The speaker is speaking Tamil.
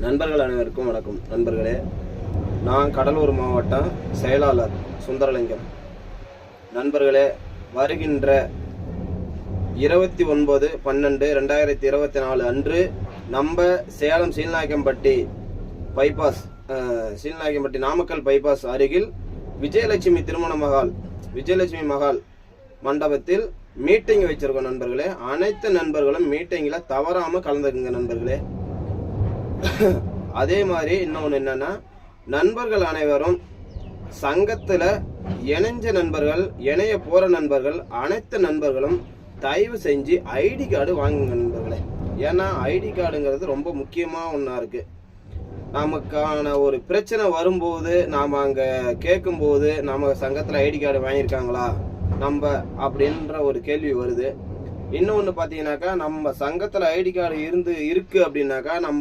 நண்பர்கள் அனைவருக்கும் வணக்கம். நண்பர்களே நான் கடலூர் மாவட்டம் செயலாளர் சுந்தரலிங்கம். நண்பர்களே வருகின்ற இருபத்தி ஒன்பது பன்னெண்டு ரெண்டாயிரத்தி இருபத்தி நாலு அன்று நம்ம சேலம் சீல்நாயக்கம்பட்டி பைபாஸ் அஹ், சீல்நாயக்கம்பட்டி நாமக்கல் பைபாஸ் அருகில் விஜயலட்சுமி திருமண மகால் விஜயலட்சுமி மகால் மண்டபத்தில் மீட்டிங் வச்சிருக்கோம் நண்பர்களே. அனைத்து நண்பர்களும் மீட்டிங்கில் தவறாமல் கலந்துக்குங்க நண்பர்களே. அதே மாதிரி இன்னொன்று என்னென்னா நண்பர்கள் அனைவரும் சங்கத்தில் இணைஞ்ச நண்பர்கள் இணைய போகிற நண்பர்கள் அனைத்து நண்பர்களும் தயவு செஞ்சு ஐடி கார்டு வாங்குங்க நண்பர்களே. ஏன்னா ஐடி கார்டுங்கிறது ரொம்ப முக்கியமாக ஒன்றா இருக்குது நமக்கான ஒரு பிரச்சனை வரும்போது நாம் அங்கே கேட்கும்போது நம்ம சங்கத்தில் ஐடி கார்டு வாங்கியிருக்காங்களா நம்ம அப்படின்ற ஒரு கேள்வி வருது. இன்னொன்று பார்த்தீங்கன்னாக்கா நம்ம சங்கத்தில் ஐடி கார்டு இருந்து இருக்குது அப்படின்னாக்கா நம்ம